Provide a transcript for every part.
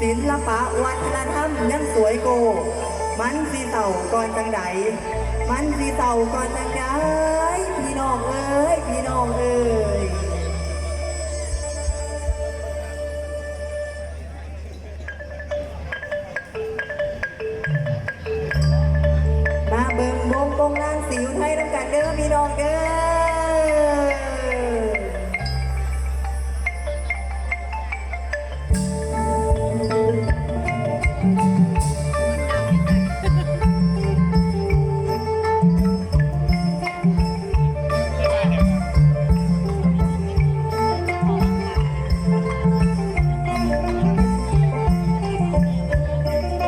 ศิลปะวัฒนธรรมยังสวยโก มันสีเต่าก่อนจังใดมันสีเต่าก่อนจังใดพี่น้องเอ้ยพี่น้องเอ้ยมาเบิ่งวงกงลางสิวไทยน้ำกันเด้อพี่น้องเด้อ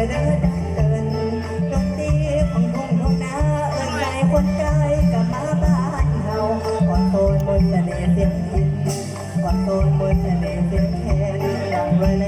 าวเดินเดินเดินตรีของทุ่งทุ่งนาเอินใจคนไกลกับมาบ้านเฮาก่อนโตนบนต์เสน่ห์เสียงพินก่อนโตนบนต์เสน่ห์เสียงแคนดังไว้แล่นจันละจันละแล่นจันแต่แล่นจันละจันละจันละแล่น